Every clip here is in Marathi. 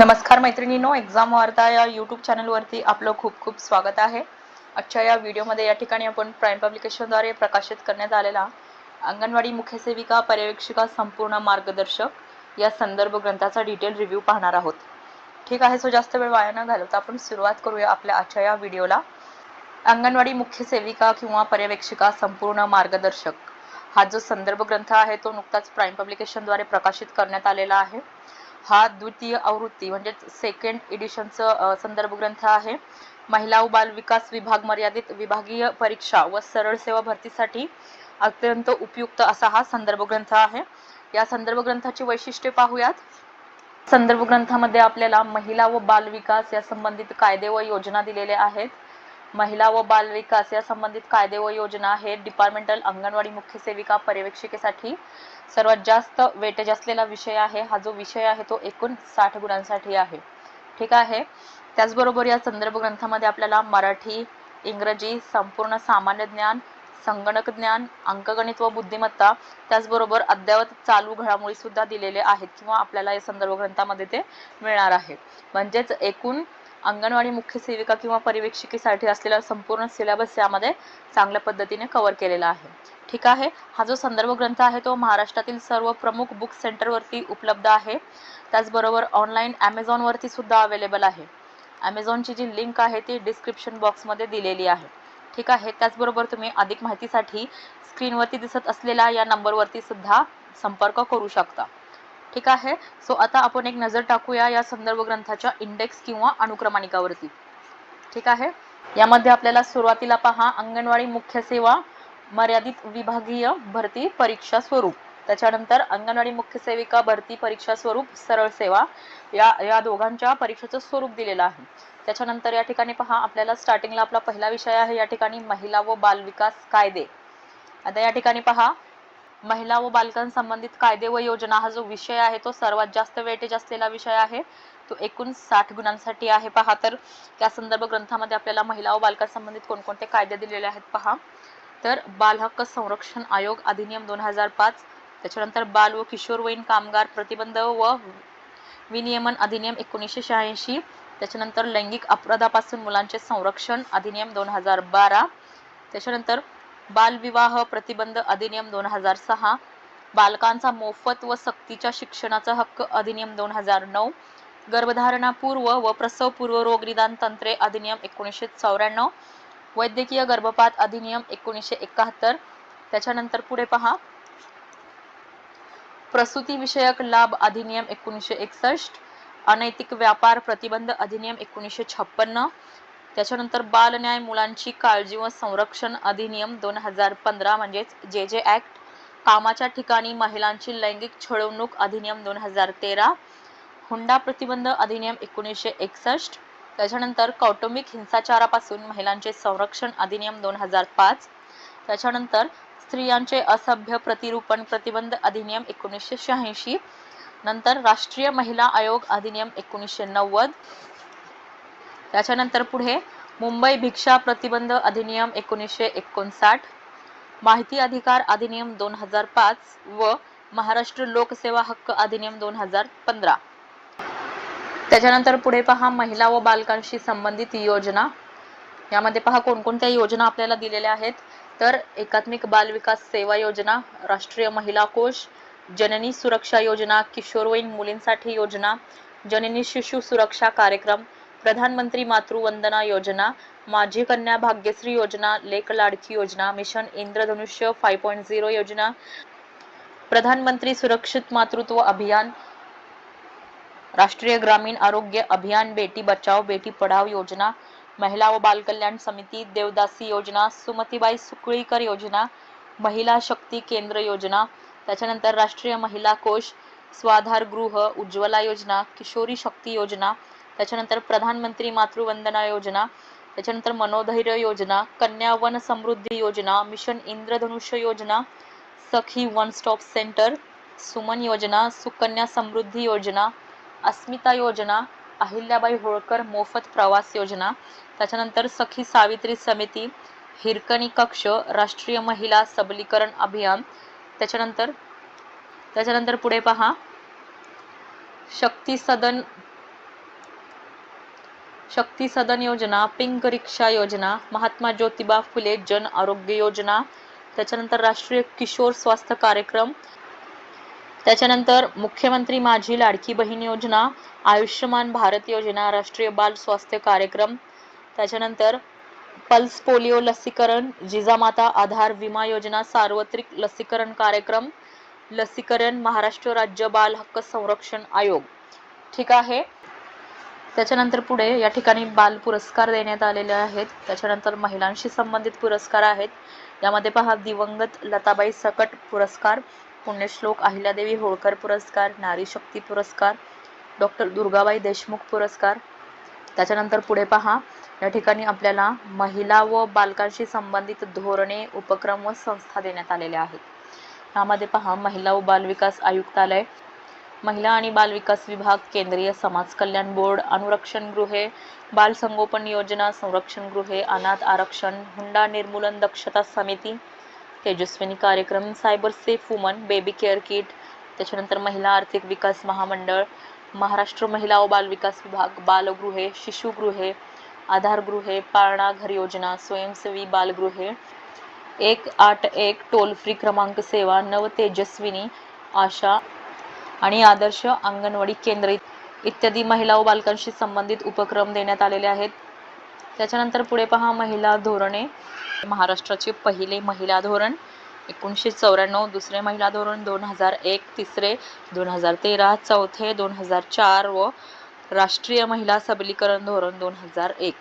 नमस्कार मैत्रिणींनो एक्झाम वार्ता या यूट्यूब चॅनलवरती आपलं खूप खूप स्वागत आहे. आजच्या या व्हिडिओमध्ये या ठिकाणी आपण प्राईम पब्लिकेशनद्वारे प्रकाशित करण्यात आलेला अंगणवाडी मुख्य सेविका पर्यवेक्षिका संपूर्ण मार्गदर्शक या संदर्भ ग्रंथाचा डिटेल रिव्ह्यू पाहणार आहोत. ठीक आहे सो जास्त वेळ वाया न घालवता आपण सुरुवात करूया आपल्या आजच्या या व्हिडिओला अंगणवाडी मुख्य सेविका किंवा पर्यवेक्षिका संपूर्ण मार्गदर्शक हा जो संदर्भ ग्रंथ आहे तो नुकताच प्राईम पब्लिकेशनद्वारे प्रकाशित करण्यात आलेला आहे. हा द्वितीय आवृत्ती म्हणजे सेकंड एडिशनचं संदर्भ ग्रंथ आहे. महिला व बाल विकास विभाग मर्यादित विभागीय परीक्षा व सरळ सेवा भरतीसाठी अत्यंत उपयुक्त असा हा संदर्भ ग्रंथ आहे. या संदर्भ ग्रंथाची वैशिष्ट्ये पाहूयात. संदर्भ ग्रंथामध्ये आपल्याला महिला व बाल विकास या संबंधित कायदे व योजना दिलेल्या आहेत. महिला व बाल विकास या संबंधित कायदे व योजना हे डिपार्टमेंटल अंगणवाडी मुख्य सेविका पर्यवेक्षिकेसाठी सर्वात जास्त वेटेज असलेला विषय आहे. हा जो विषय आहे तो एकूण साठ गुणांसाठी आहे. ठीक आहे? त्याचबरोबर या संदर्भ ग्रंथामध्ये आपल्याला मराठी इंग्रजी संपूर्ण सामान्य ज्ञान संगणक ज्ञान अंकगणित व बुद्धिमत्ता त्याचबरोबर अद्ययावत चालू घडामोडी सुद्धा दिलेले आहेत किंवा आपल्याला या संदर्भ ग्रंथामध्ये ते मिळणार आहे. म्हणजेच एकूण अंगणवाडी मुख्य सेविका किंवा परिवेक्षिकेसाठी असलेला संपूर्ण सिलेबस यामध्ये चांगल्या पद्धतीने कव्हर केलेला आहे. ठीक आहे? हा जो संदर्भ ग्रंथ आहे तो महाराष्ट्रातील सर्व प्रमुख बुक सेंटरवरती उपलब्ध आहे. त्याचबरोबर ऑनलाईन ॲमेझॉनवरती सुद्धा अवेलेबल आहे. ॲमेझॉनची जी लिंक आहे ती डिस्क्रिप्शन बॉक्समध्ये दिलेली आहे. ठीक आहे? त्याचबरोबर तुम्ही अधिक माहितीसाठी स्क्रीनवरती दिसत असलेल्या या नंबरवरती सुद्धा संपर्क करू शकता. ठीक आहे. सो आता आपण एक नजर टाकूया या संदर्भ ग्रंथाच्या इंडेक्स किंवा अनुक्रमानिकावरती ठीक आहे? यामध्ये आपल्याला सुरुवातीला पहा अंगणवाडी मुख्य सेवा मर्यादित विभागीय भरती परीक्षा स्वरूप. त्याच्यानंतर अंगणवाडी मुख्य सेविका भरती परीक्षा स्वरूप सरळ सेवा. या या दोघांच्या परीक्षेचं स्वरूप दिलेलं आहे. त्याच्यानंतर या ठिकाणी पहा आपल्याला स्टार्टिंगला आपला पहिला विषय आहे. या ठिकाणी महिला व बाल विकास कायदे. आता या ठिकाणी पहा महिला व बालकांसंबंधित कायदे व योजना हा जो विषय आहे तो सर्वात जास्त वेटेज असलेला विषय आहे. तो एकूण साठ गुणांसाठी आहे पहा. तर त्या संदर्भ ग्रंथामध्ये आपल्याला महिला व बालकांसंबंधित कोणकोणते कायदे दिलेले आहेत पहा. तर बाल हक्क संरक्षण आयोग अधिनियम दोन हजार पाच त्याच्यानंतर बाल व किशोरवयीन कामगार प्रतिबंध व विनियमन अधिनियम एकोणीसशे शहाऐंशी त्याच्यानंतर लैंगिक अपराधापासून मुलांचे संरक्षण अधिनियम दोन हजार बारा त्याच्यानंतर बालविवाह प्रतिबंध अधिनियम दोन हजार सहा बालकांचा मोफत व सक्तीच्या शिक्षणाचा हक्क अधिनियम दोन हजार नऊ गर्भधारणापूर्व व प्रसवपूर्व रोगनिदान तंत्रे अधिनियम एकोणीसशे चौऱ्याण्णव वैद्यकीय गर्भपात अधिनियम एकोणीसशे एकाहत्तर. त्याच्यानंतर पुढे पहा. प्रसूतीविषयक लाभ अधिनियम एकोणीसशे एकसष्ट अनैतिक व्यापार प्रतिबंध अधिनियम एकोणीसशे छप्पन्न त्याच्यानंतर बालन्याय मुलांची काळजी व संरक्षण अधिनियम दोन हजार पंधरा म्हणजेच जे जे ऍक्ट कामाच्या ठिकाणी महिलांची लैंगिक छळवणूक अधिनियम दोन हजार तेरा हुंडा प्रतिबंध अधिनियम एकोणीसशे एकसष्ट त्याच्यानंतर कौटुंबिक हिंसाचारापासून महिलांचे संरक्षण अधिनियम दोन हजार पाच त्याच्यानंतर स्त्रियांचे असभ्य प्रतिरूपण प्रतिबंध अधिनियम एकोणीसशे शहाऐंशी नंतर राष्ट्रीय महिला आयोग अधिनियम एकोणीसशे नव्वद त्याच्यानंतर पुढे मुंबई भिक्षा प्रतिबंध अधिनियम एकोणीसशे एकोणसाठ माहिती अधिकार अधिनियम दोन हजार पाच व महाराष्ट्र लोकसेवा हक्क अधिनियम दोन हजार पंधरा. त्याच्यानंतर पुढे पहा महिला व बालकांशी संबंधित योजना. यामध्ये पहा कोणकोणत्या योजना आपल्याला दिलेल्या आहेत. तर एकात्मिक बाल विकास सेवा योजना राष्ट्रीय महिला कोश जननी सुरक्षा योजना किशोरवयीन मुलींसाठी योजना जननी शिशु सुरक्षा कार्यक्रम प्रधानमंत्री मातृवंदना योजना माझी कन्या भाग्यश्री योजना लेक लाडकी योजना मिशन इंद्रधनुष्य फाय पॉईंट झिरो योजना प्रधानमंत्री सुरक्षित मातृत्व अभियान राष्ट्रीय ग्रामीण आरोग्य अभियान बेटी बचाव बेटी पढाव योजना महिला व बाल कल्याण समिती देवदासी योजना सुमतीबाई सुकळीकर योजना महिला शक्ती केंद्र योजना त्याच्यानंतर राष्ट्रीय महिला कोश स्वाधार गृह उज्ज्वला योजना किशोरी शक्ती योजना त्याच्यानंतर प्रधानमंत्री मातृवंदना योजना त्याच्यानंतर मनोधैर्य योजना कन्या वन समृद्धी योजना मिशन इंद्रधनुष्य योजना Sakhi one stop centre Suman योजना सुकन्या समृद्धी योजना अस्मिता योजना अहिल्याबाई होळकर मोफत प्रवास योजना त्याच्यानंतर सखी सावित्री समिती हिरकणी कक्ष राष्ट्रीय महिला सबलीकरण अभियान त्याच्यानंतर त्याच्यानंतर पुढे पहा. शक्ती सदन शक्ती सदन योजना पिंक रिक्षा योजना महात्मा ज्योतिबा फुले जन आरोग्य योजना त्याच्यानंतर राष्ट्रीय किशोर स्वास्थ्य कार्यक्रम त्याच्यानंतर मुख्यमंत्री माझी लाडकी बहीण योजना आयुष्यमान भारत योजना राष्ट्रीय बाल स्वास्थ्य कार्यक्रम त्याच्यानंतर पल्स पोलिओ लसीकरण जिजामाता आधार विमा योजना सार्वत्रिक लसीकरण कार्यक्रम लसीकरण महाराष्ट्र राज्य बाल हक्क संरक्षण आयोग. ठीक आहे? त्याच्यानंतर पुढे या ठिकाणी बाल पुरस्कार देण्यात आलेले आहेत. त्याच्यानंतर महिलांशी संबंधित पुरस्कार आहेत. यामध्ये पहा दिवंगत लताबाई सकट पुरस्कार पुण्यश्लोक अहिल्यादेवी होळकर पुरस्कार नारी शक्ती पुरस्कार डॉक्टर दुर्गाबाई देशमुख पुरस्कार. त्याच्यानंतर पुढे पहा या ठिकाणी आपल्याला महिला व बालकांशी संबंधित धोरणे उपक्रम व संस्था देण्यात आलेल्या आहेत. यामध्ये पहा महिला व बालविकास आयुक्तालय महिला आणि बालविकास विभाग केंद्रीय समाज कल्याण बोर्ड अनुरक्षण गृहे बाल संगोपन योजना संरक्षण गृहे अनाथ आरक्षण हुंडा निर्मूलन दक्षता समिती तेजस्विनी कार्यक्रम cyber safe woman baby care kit त्याच्यानंतर महिला आर्थिक विकास महामंडळ महाराष्ट्र महिला व बालविकास विभाग बालगृहे शिशुगृहे आधारगृहे पाळणा घर योजना स्वयंसेवी बालगृहे एक आठ एक टोल फ्री क्रमांक सेवा नव तेजस्विनी आशा आणि आदर्श अंगणवाडी केंद्र इत्यादी महिला व बालकांशी संबंधित उपक्रम देण्यात आलेले आहेत. त्याच्यानंतर पुढे पहा महिला धोरणे. महाराष्ट्राचे पहिले महिला धोरण एकोणीसशे चौऱ्याण्णव दुसरे महिला धोरण दोन हजार एक तिसरे दोन हजार तेरा चौथे दोन हजार चार व राष्ट्रीय महिला सबलीकरण धोरण दोन हजार एक.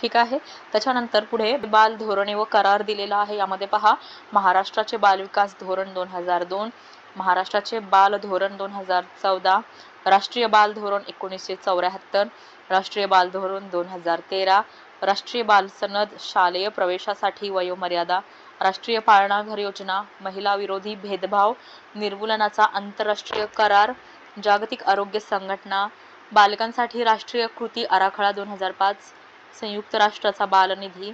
ठीक आहे? त्याच्यानंतर पुढे बाल धोरणे व करार दिलेला आहे. यामध्ये पहा महाराष्ट्राचे बालविकास धोरण दोन हजार दोन महाराष्ट्राचे बाल धोरण दोन हजार चौदा राष्ट्रीय बाल धोरण एकोणीसशे चौऱ्याहत्तर राष्ट्रीय बाल धोरण दोन हजार तेरा राष्ट्रीय बाल सनद शालेय प्रवेशासाठी वयोमर्यादा राष्ट्रीय पाळणाघर योजना महिला विरोधी भेदभाव निर्मूलनाचा आंतरराष्ट्रीय करार जागतिक आरोग्य संघटना बालकांसाठी राष्ट्रीय कृती आराखडा दोन हजार पाच संयुक्त राष्ट्राचा बालनिधी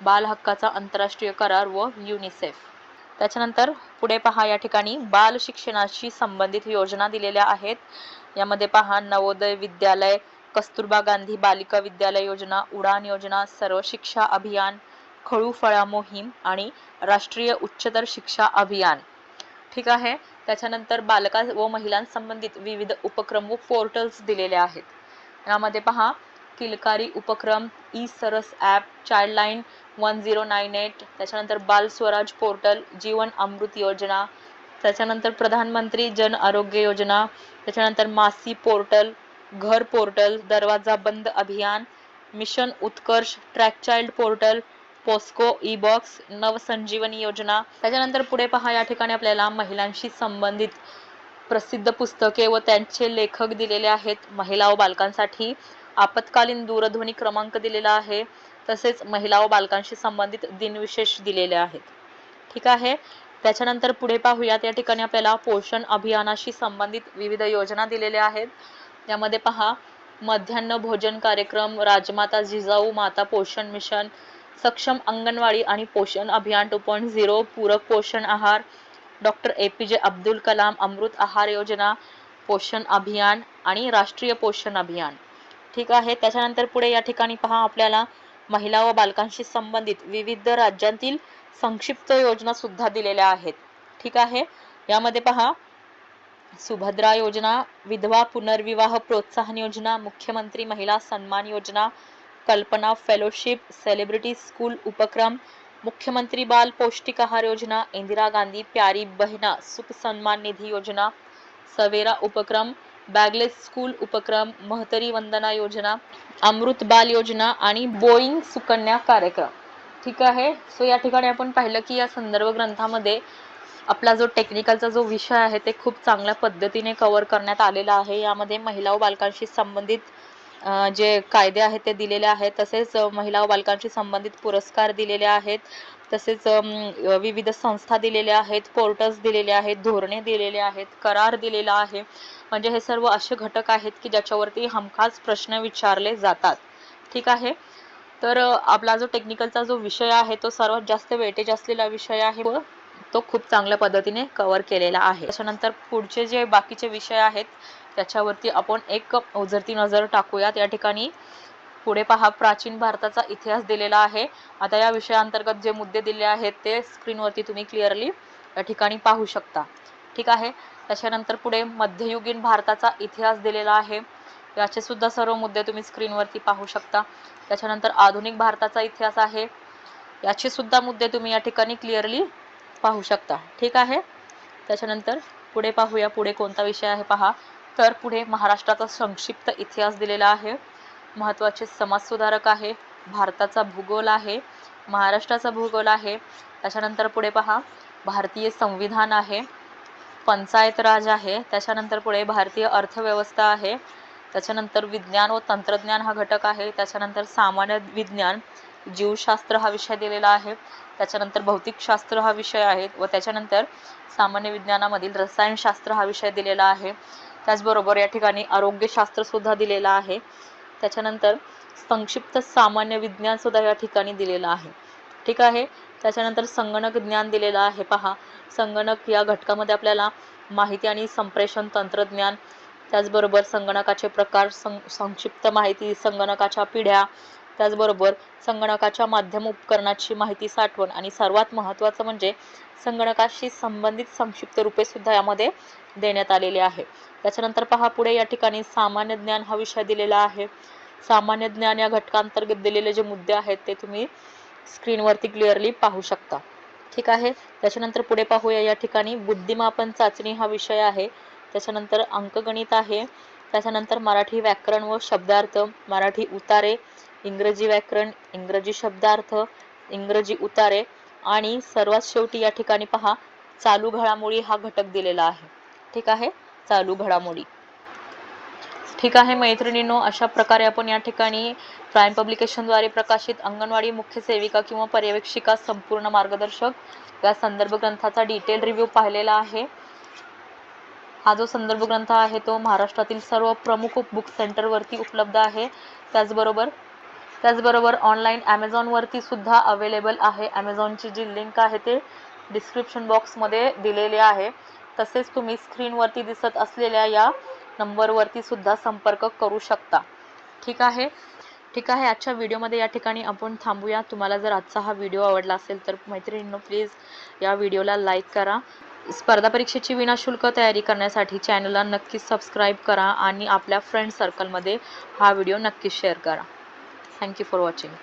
बाल हक्काचा आंतरराष्ट्रीय करार व युनिसेफ. त्याच्यानंतर पुढे पहा या ठिकाणी बाल शिक्षणाशी संबंधित योजना दिलेल्या आहेत. यामध्ये पहा नवोदय विद्यालय कस्तुरबा गांधी बालिका विद्यालय योजना उडान योजना सर्व शिक्षा अभियान खळू फळा मोहीम आणि राष्ट्रीय उच्चतर शिक्षा अभियान. ठीक आहे? त्याच्यानंतर बालका व महिलांसंबंधित विविध उपक्रम व पोर्टल्स दिलेले आहेत. यामध्ये पहा किलकारी उपक्रम e Saras app childline one zero nine eight त्याच्यानंतर बाल स्वराज पोर्टल जीवन अमृत योजना. त्याच्यानंतर प्रधानमंत्री जन आरोग्य योजना. त्याच्यानंतर मासी पोर्टल घर पोर्टल दरवाजा बंद अभियान. Mission Utkarsh track child portal POCSO e box Navsanjeevani योजना. त्याच्यानंतर पुढे पहा या ठिकाणी आपल्याला महिलांशी संबंधित प्रसिद्ध पुस्तके व त्यांचे लेखक दिलेले आहेत. महिला व बालकांसाठी आपत्कालीन दूरध्वनी क्रमांक दिलेला आहे. तसेच महिला व बालकांशी संबंधित दिनविशेष दिलेले आहेत. ठीक आहे? त्याच्यानंतर पुढे पाहूयात. या ठिकाणी आपल्याला पोषण अभियानाशी संबंधित विविध योजना दिलेल्या आहेत. यामध्ये पहा मध्यान्ह भोजन कार्यक्रम राजमाता जिजाऊ माता पोषण मिशन सक्षम अंगणवाडी आणि पोषण अभियान टू पॉईंट झिरो पूरक पोषण आहार डॉक्टर ए पी जे अब्दुल कलाम अमृत आहार योजना पोषण अभियान आणि राष्ट्रीय पोषण अभियान. ठीक आहे? त्याच्यानंतर पुढे या ठिकाणी पहा आपल्याला महिला व बालकांशी संबंधित विविध राज्यांतील संक्षिप्त योजना सुद्धा दिलेल्या आहेत. ठीक आहे? यामध्ये पहा. सुभद्रा योजना विधवा पुनर्विवाह प्रोत्साहन योजना मुख्यमंत्री महिला सन्मान योजना कल्पना फेलोशिप सेलिब्रिटी स्कूल उपक्रम मुख्यमंत्री बाल पौष्टिक आहार योजना इंदिरा गांधी प्यारी बहिणा सुख सन्मान निधी योजना सवेरा उपक्रम बॅगलेस स्कूल उपक्रम महतरी वंदना योजना अमृत बाल योजना आणि बोईंग सुकन्या कार्यक्रम. ठीक आहे? सो या ठिकाणी आपण पाहिलं की या संदर्भ ग्रंथामध्ये आपला जो टेक्निकलचा जो विषय आहे ते खूप चांगल्या पद्धतीने कव्हर करण्यात आलेला आहे. यामध्ये महिला व बालकांशी संबंधित जे कायदे आहेत ते दिलेले आहेत. तसेच महिला व बालकांशी संबंधित पुरस्कार दिलेले आहेत. तसेच विविध संस्था दिलेल्या आहेत पोर्टल्स दिलेले आहेत धोरणे दिलेले आहेत करार दिलेला आहे. म्हणजे हे सर्व असे घटक आहेत की ज्याच्यावरती हमखास प्रश्न विचारले जातात. ठीक आहे? तर आपला जो टेक्निकलचा जो विषय आहे तो सर्वात जास्त वेटेज असलेला विषय आहे. व तो खूप चांगल्या पद्धतीने कव्हर केलेला आहे. त्याच्यानंतर पुढचे जे बाकीचे विषय आहेत त्याच्यावरती आपण एक ओझरती नजर टाकूयात. या ठिकाणी पुढे पहा प्राचीन भारताचा इतिहास दिलेला आहे. आता या विषयाअंतर्गत जे मुद्दे दिले आहेत ते स्क्रीनवरती तुम्ही क्लिअरली या ठिकाणी पाहू शकता. ठीक आहे. त्याच्यानंतर पुढे मध्ययुगीन भारताचा इतिहास दिलेला आहे. याचे सुद्धा सर्व मुद्दे तुम्ही स्क्रीनवरती पाहू शकता. त्याच्यानंतर आधुनिक भारताचा इतिहास आहे. याचे सुद्धा मुद्दे तुम्ही या ठिकाणी क्लिअरली पाहू शकता. ठीक आहे? त्याच्यानंतर पुढे पाहूया पुढे कोणता विषय आहे पहा. तर पुढे महाराष्ट्राचा संक्षिप्त इतिहास दिलेला आहे. महत्त्वाचे समाजसुधारक आहे. भारताचा भूगोल आहे. महाराष्ट्राचा भूगोल आहे. त्याच्यानंतर पुढे पहा. भारतीय संविधान आहे. पंचायत राज आहे. त्याच्यानंतर पुढे भारतीय अर्थव्यवस्था आहे. त्याच्यानंतर विज्ञान व तंत्रज्ञान हा घटक आहे. त्याच्यानंतर सामान्य विज्ञान जीवशास्त्र हा विषय दिलेला आहे. त्याच्यानंतर भौतिकशास्त्र हा विषय आहे व त्याच्यानंतर सामान्य विज्ञानामधील रसायनशास्त्र हा विषय दिलेला आहे. त्याचबरोबर या ठिकाणी आरोग्यशास्त्रसुद्धा दिलेलं दिलेला आहे. त्याच्यानंतर संक्षिप्त सामान्य विज्ञानसुद्धा या ठिकाणी दिलेलं आहे. ठीक आहे? त्याच्यानंतर संगणक ज्ञान दिलेलं आहे पहा. संगणक या घटकामध्ये आपल्याला माहिती आणि संप्रेषण तंत्रज्ञान त्याचबरोबर संगणकाचे प्रकार सं संक्षिप्त माहिती संगणकाच्या पिढ्या त्याचबरोबर संगणकाच्या माध्यम उपकरणाची माहिती साठवण आणि सर्वात महत्त्वाचं म्हणजे संगणकाशी संबंधित संक्षिप्त रूपे सुद्धा यामध्ये देण्यात आलेले आहे. त्याच्यानंतर पहा पुढे या ठिकाणी सामान्य ज्ञान हा विषय दिलेला आहे. सामान्य ज्ञान या घटकांतर्गत दिलेले जे मुद्दे आहेत ते तुम्ही स्क्रीनवरती क्लिअरली पाहू शकता. ठीक आहे? त्याच्यानंतर पुढे पाहूया या ठिकाणी बुद्धिमापन चाचणी हा विषय आहे. त्याच्यानंतर अंकगणित आहे. त्याच्यानंतर मराठी व्याकरण व शब्दार्थ मराठी उतारे इंग्रजी व्याकरण इंग्रजी शब्दार्थ इंग्रजी उतारे आणि सर्वात शेवटी या ठिकाणी पहा चालू घडामोडी हा घटक दिलेला आहे. ठीक आहे? चालू घडामोडी. ठीक आहे मैत्रिणींनो. अशा प्रकारे आपण या ठिकाणी प्राईम पब्लिकेशनद्वारे प्रकाशित अंगणवाडी मुख्य सेविका किंवा पर्यवेक्षिका संपूर्ण मार्गदर्शक या संदर्भ ग्रंथाचा डिटेल रिव्ह्यू पाहिलेला आहे. हा जो संदर्भ ग्रंथ आहे तो महाराष्ट्रातील सर्व प्रमुख बुक सेंटरवरती उपलब्ध आहे. त्याचबरोबर त्याचबरोबर ऑनलाईन ॲमेझॉनवरती सुद्धा अवेलेबल आहे. ॲमेझॉनची जी लिंक आहे ते डिस्क्रिप्शन बॉक्समध्ये दिलेले आहे. तसेच तुम्ही स्क्रीनवरती दिसत असलेल्या या नंबरवरती सुद्धा संपर्क करू शकता. ठीक आहे? ठीक आहे आजच्या व्हिडिओमध्ये या ठिकाणी आपण थांबूया. तुम्हाला जर आजचा हा व्हिडिओ आवडला असेल तर मैत्रिणींनो प्लीज या व्हिडिओला लाईक करा. स्पर्धा परीक्षेची विनाशुल्क तयारी करण्यासाठी चॅनलला नक्कीच सबस्क्राईब करा आणि आपल्या फ्रेंड सर्कलमध्ये हा व्हिडिओ नक्कीच शेअर करा. Thank you for watching